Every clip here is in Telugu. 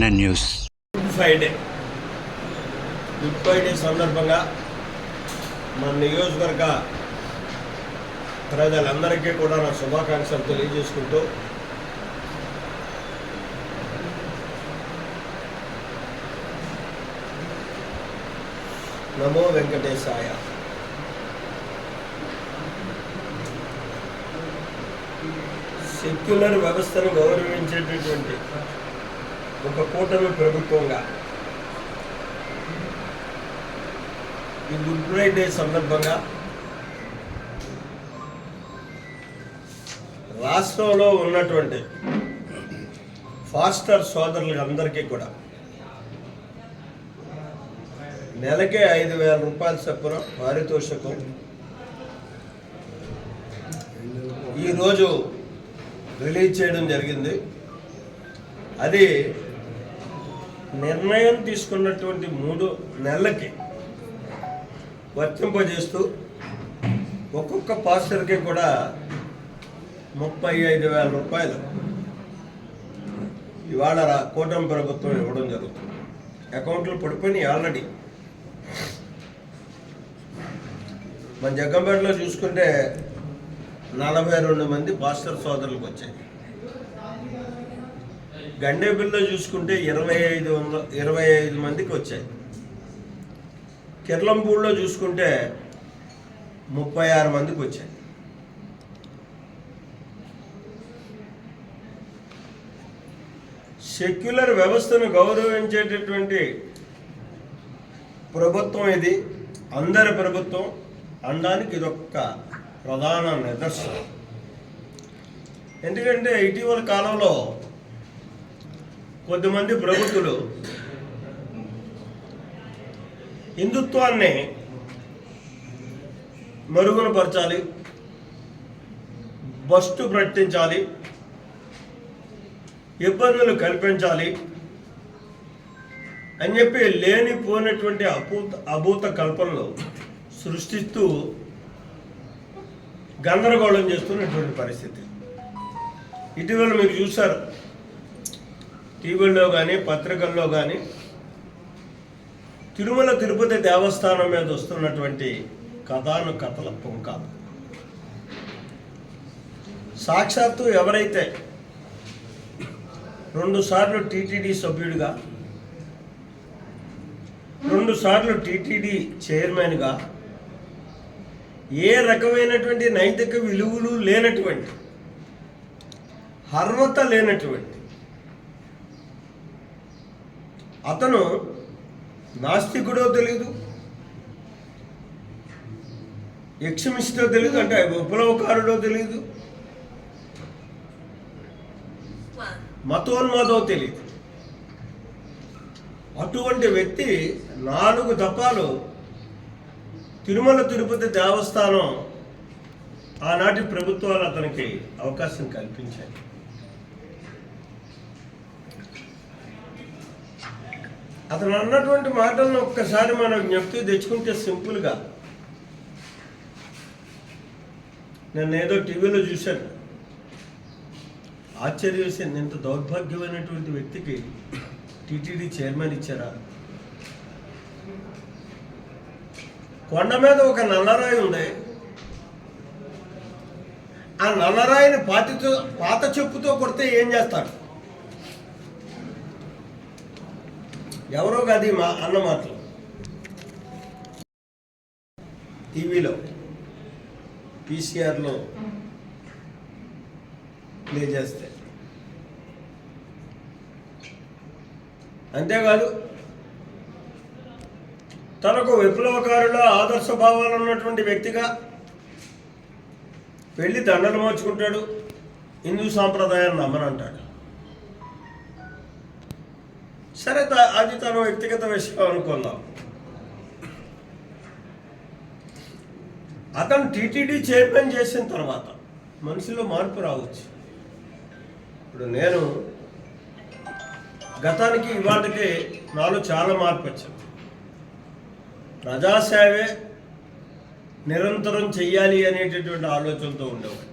NN news good Friday good Friday సందర్భంగా మన నియోజకవర్గ ప్రజలందరికీ కూడా నా శుభాకాంక్షలు తెలియజేసుకుంటూ నమో వెంకటేశాయ. సెక్యులర్ వ్యవస్థను గౌరవించేటటువంటి ఒక కూటమి ప్రభుత్వంగా. ఈ గుడ్ ఫ్రైడే సందర్భంగా రాష్ట్రంలో ఉన్నటువంటి ఫాస్టర్ సోదరులకు అందరికీ కూడా నెలకే ఐదు వేల రూపాయల చొప్పున పారితోషికం. ఈరోజు రిలీజ్ చేయడం జరిగింది. అది నిర్ణయం తీసుకున్నటువంటి మూడు నెలలకి వర్తింపజేస్తూ ఒక్కొక్క పాస్టర్కి కూడా ముప్పై ఐదు వేల రూపాయలు ఇవాళ రా- కూటమి ప్రభుత్వం ఇవ్వడం జరుగుతుంది. అకౌంట్లు పడిపోయినాయి ఆల్రెడీ. మన జగ్గంపేటలో చూసుకుంటే నలభై రెండు మంది పాస్టర్ సోదరులకు వచ్చాయి గండేపల్లిలో చూసుకుంటే ఇరవై ఐదు వందల ఇరవై ఐదు మందికి వచ్చాయి. కిర్లంపూడిలో చూసుకుంటే ముప్పై ఆరు మందికి వచ్చాయి. సెక్యులర్ వ్యవస్థను గౌరవించేటటువంటి ప్రభుత్వం ఇది. అందరి ప్రభుత్వం అనడానికి ఇదొక ప్రధాన నిదర్శనం. ఎందుకంటే ఇటీవల కాలంలో కొద్దిమంది ప్రభుత్వులు హిందుత్వాన్ని మరుగునపరచాలి బస్టు ప్రకటించాలి ఇబ్బందులు కల్పించాలి అని చెప్పి లేనిపోయినటువంటి అభూత అభూత కల్పనలు సృష్టిస్తూ గందరగోళం చేస్తున్నటువంటి పరిస్థితి. ఇటీవల మీరు చూశారు టీవీల్లో కానీ పత్రికల్లో కానీ తిరుమల తిరుపతి దేవస్థానం మీద వస్తున్నటువంటి కథాను కథల పుంకాలు సాక్షాత్తు ఎవరైతే రెండు సార్లు టీటీడీ సభ్యుడిగా రెండు సార్లు టీటీడీ చైర్మన్గా ఏ రకమైనటువంటి నైతిక విలువలు లేనటువంటి అర్హత లేనటువంటి అతను నాస్తికుడో తెలీదు యక్షమిస్టో తెలీదు అంటే విప్లవకారుడో తెలీదు మతోన్మాదో తెలియదు అటువంటి వ్యక్తి నాలుగు దఫాలు తిరుమల తిరుపతి దేవస్థానం ఆనాటి ప్రభుత్వాలు అతనికి అవకాశం కల్పించాయి. అతను అన్నటువంటి మాటలను ఒక్కసారి మనం జ్ఞప్తి తెచ్చుకుంటే సింపుల్గా నేను ఏదో టీవీలో చూశాను. ఆశ్చర్యం వేసింది ఇంత దౌర్భాగ్యమైనటువంటి వ్యక్తికి టీటీడీ చైర్మన్ ఇచ్చారా? కొండ మీద ఒక నల్లరాయి ఉంది. ఆ నల్లరాయిని పాతితో పాత చెప్పుతో కొడితే ఏం చేస్తాడు? ఎవరో కాదు మా అన్న మాటలు. టీవీలో పీసీఆర్లో ప్లే చేస్తే. అంతేకాదు తనకు విప్లవకారుల ఆదర్శ భావాలు ఉన్నటువంటి వ్యక్తిగా పెళ్ళి దండలు మార్చుకుంటాడు హిందూ సాంప్రదాయాన్ని నమ్మనంటాడు. సరే అది తన వ్యక్తిగత విషయం అనుకుందాం. అతను టీటీడీ చైర్మన్ చేసిన తర్వాత మనిషిలో మార్పు రావచ్చు. ఇప్పుడు నేను గతానికి ఇవాటికి నాలో చాలా మార్పు వచ్చింది. ప్రజాసేవే నిరంతరం చెయ్యాలి అనేటటువంటి ఆలోచనతో ఉండేవాడు.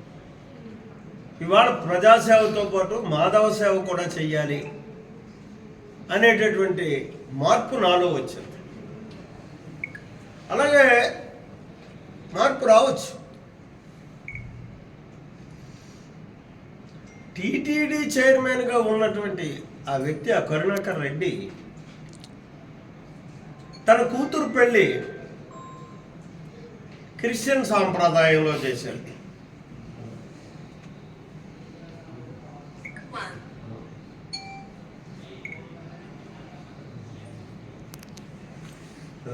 ఇవాళ ప్రజాసేవతో పాటు మాధవ సేవ కూడా చెయ్యాలి అనేటటువంటి మార్పు నాలో వచ్చింది. అలాగే మార్పు రావచ్చు. టీటీడీ చైర్మన్గా ఉన్నటువంటి ఆ వ్యక్తి ఆ కరుణాకర్ రెడ్డి తన కూతురు పెళ్ళి క్రిస్టియన్ సాంప్రదాయంలో చేశాడు.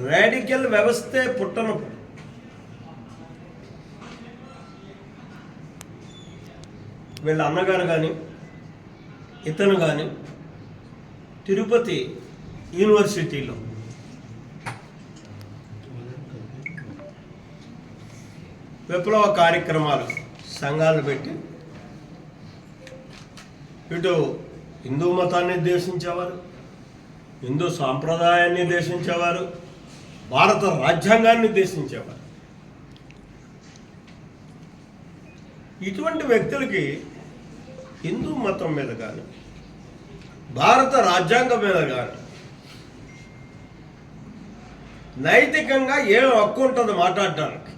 రాడికల్ వ్యవస్థే పుట్టనప్పుడు వీళ్ళ అన్నగారు కానీ ఇతను కానీ తిరుపతి యూనివర్సిటీలో. విప్లవ కార్యక్రమాలు సంఘాలు పెట్టి ఇటు హిందూ మతాన్ని ద్వేషించేవారు హిందూ సాంప్రదాయాన్ని ద్వేషించేవారు భారత రాజ్యాంగాన్ని ఉద్దేశించేవారు. ఇటువంటి వ్యక్తులకి హిందూ మతం మీద కానీ భారత రాజ్యాంగం మీద కానీ నైతికంగా ఏం హక్కు ఉంటుంది మాట్లాడటానికి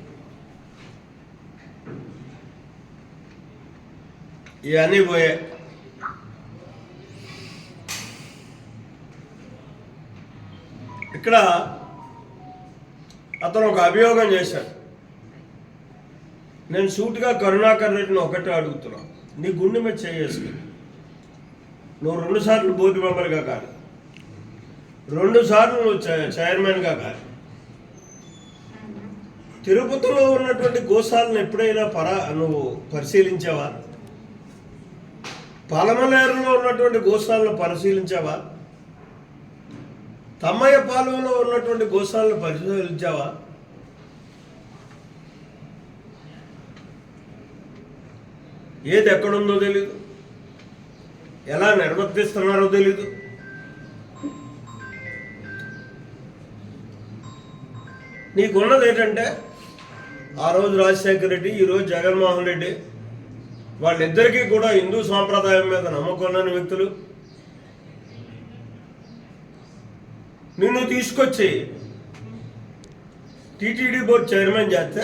ఇవన్నీ పోయే ఇక్కడ అతను ఒక అభియోగం చేశాడు. నేను సూటిగా కరుణాకర్ రెడ్డిని ఒకటే అడుగుతున్నా. నీ గుండె మీద చేసుకుని నువ్వు రెండు సార్లు బోర్డు మెంబర్గా కాదు. రెండు సార్లు నువ్వు చై- చైర్మన్గా కాదు. తిరుపతిలో ఉన్నటువంటి గోశాలను ఎప్పుడైనా పరా నువ్వు పరిశీలించావా? పలమలేరులో ఉన్నటువంటి గోశాలను పరిశీలించావా? తమ్మయ్య పాలెంలో ఉన్నటువంటి గోశాలను పరిశోధించావా ఏది ఎక్కడుందో తెలీదు. ఎలా నిర్వర్తిస్తున్నారో తెలీదు. నీకున్నది ఏంటంటే ఆ రోజు రాజశేఖర రెడ్డి ఈరోజు జగన్మోహన్ రెడ్డి వాళ్ళిద్దరికీ కూడా హిందూ సాంప్రదాయం మీద నమ్మకం లేని వ్యక్తులు. నిన్ను తీసుకొచ్చి టీటీడీ బోర్డు చైర్మన్ చేస్తే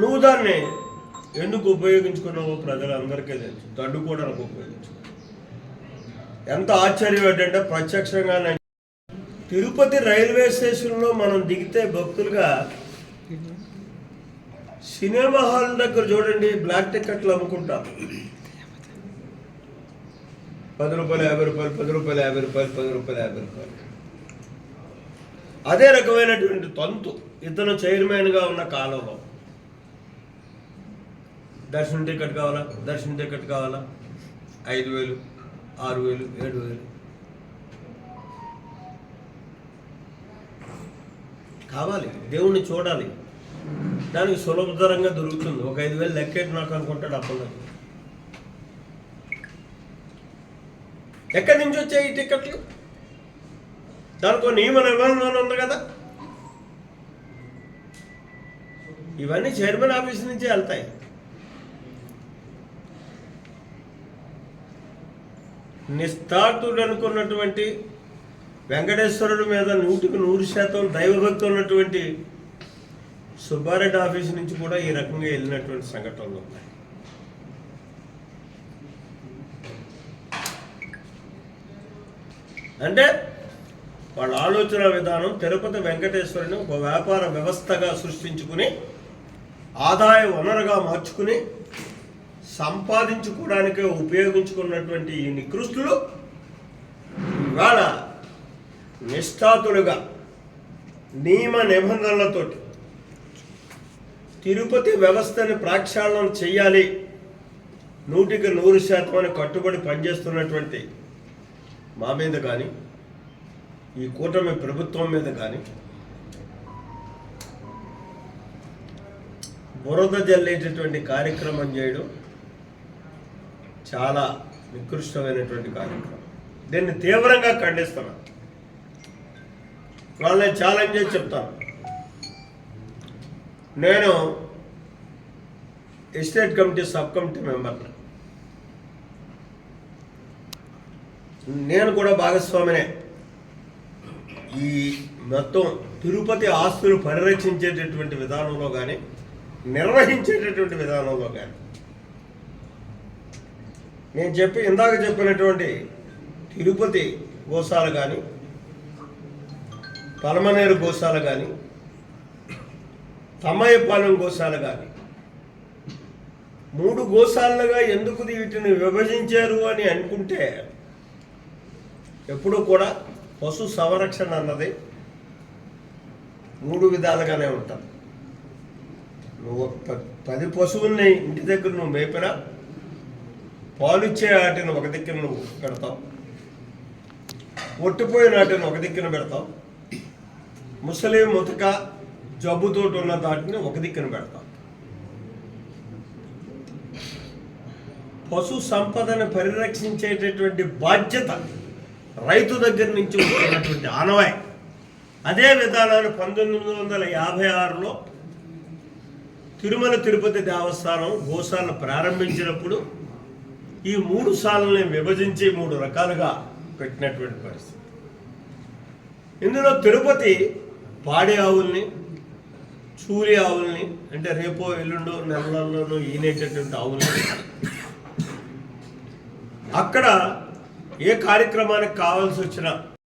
నువ్వు దాన్ని ఎందుకు ఉపయోగించుకున్నావో ప్రజలందరికీ తెలుసు. తడ్డుకోవడానికి ఉపయోగించు. ఎంత ఆశ్చర్యం ఏంటంటే ప్రత్యక్షంగా తిరుపతి రైల్వే స్టేషన్లో మనం దిగితే భక్తులుగా సినిమా హాల్ దగ్గర చూడండి బ్లాక్ టికెట్లు అమ్ముకుంటాం. పది రూపాయలు యాభై రూపాయలు పది రూపాయలు యాభై రూపాయలు పది రూపాయలు యాభై రూపాయలు. అదే రకమైనటువంటి తంతు ఇతను చైర్మన్గా ఉన్న కాలంలో దర్శనం టికెట్ కావాలా? దర్శనం టికెట్ కావాలా? ఐదు వేలు ఆరు వేలు ఏడు వేలు. కావాలి దేవుణ్ణి చూడాలి. దానికి సులభతరంగా దొరుకుతుంది. ఒక ఐదు వేలు లెక్కేటి నాకు అనుకుంటాడు అప్పుడు ఎక్కడి నుంచి వచ్చాయి ఈ టికెట్లు దానికో నియమ నిబంధన ఉంది కదా. ఇవన్నీ చైర్మన్ ఆఫీస్ నుంచే వెళ్తాయి. నిస్తార్థుడు అనుకున్నటువంటి వెంకటేశ్వరుడు మీద నూటికి నూరు శాతం దైవభక్తి ఉన్నటువంటి సుబ్బారెడ్డి ఆఫీస్ నుంచి కూడా ఈ రకంగా వెళ్ళినటువంటి సంఘటనలు ఉన్నాయి. అంటే వాళ్ళ ఆలోచన విధానం తిరుపతి వెంకటేశ్వరుని ఒక వ్యాపార వ్యవస్థగా సృష్టించుకుని ఆదాయ వనరుగా మార్చుకుని సంపాదించుకోవడానికే ఉపయోగించుకున్నటువంటి ఈ నికృష్టులు ఇవాళ నిష్ఠాతులుగా నియమ నిబంధనలతోటి తిరుపతి వ్యవస్థని ప్రక్షాళన చేయాలి. నూటికి నూరు శాతం అని కట్టుబడి పనిచేస్తున్నటువంటి మా మీద కానీ ఈ కూటమి ప్రభుత్వం మీద కానీ బురద జల్లేటటువంటి కార్యక్రమం చేయడం చాలా నికృష్టమైనటువంటి కార్యక్రమం. దీన్ని తీవ్రంగా ఖండిస్తున్నాను వాళ్ళని ఛాలెంజ్ చేసి చెప్తాను. నేను ఎస్టేట్ కమిటీ సబ్ కమిటీ మెంబర్ని నేను కూడా భాగస్వామినే. ఈ మొత్తం తిరుపతి ఆస్తులు పరిరక్షించేటటువంటి విధానంలో కానీ నిర్వహించేటటువంటి విధానంలో కానీ నేను చెప్పి ఇందాక చెప్పినటువంటి తిరుపతి గోశాల కానీ పలమనేరు గోశాల కానీ తమ్మయ్యపాలెం గోశాల కానీ మూడు గోశాలలుగా ఎందుకు వీటిని విభజించారు అని అనుకుంటే ఎప్పుడూ కూడా పశు సంరక్షణ అన్నది మూడు విధాలుగానే ఉంటుంది నువ్వు ఒక ప- పది పశువుల్ని ఇంటి దగ్గర నువ్వు మేపినా పాలిచ్చే వాటిని ఒక దిక్కున నువ్వు పెడతావు. ఒట్టిపోయిన వాటిని ఒక దిక్కున పెడతావు. ముసలి ముతక జబ్బుతోటి ఉన్న దాటిని ఒక దిక్కున పెడతావు. పశు సంపదను పరిరక్షించేటటువంటి బాధ్యత రైతు దగ్గర నుంచి వస్తున్నటువంటి ఆనవాయి. అదే విధానాన్ని పంతొమ్మిది వందల యాభై ఆరులో తిరుమల తిరుపతి దేవస్థానం గోశాలను ప్రారంభించినప్పుడు ఈ మూడు సార్లని విభజించి మూడు రకాలుగా పెట్టినటువంటి పరిస్థితి. ఇందులో తిరుపతి పాడి ఆవుల్ని చూలి ఆవుల్ని అంటే రేపో ఎల్లుండో నెలల్లోనూ ఈనేటటువంటి ఆవుల్ని అక్కడ ఏ కార్యక్రమానికి కావాల్సి వచ్చినా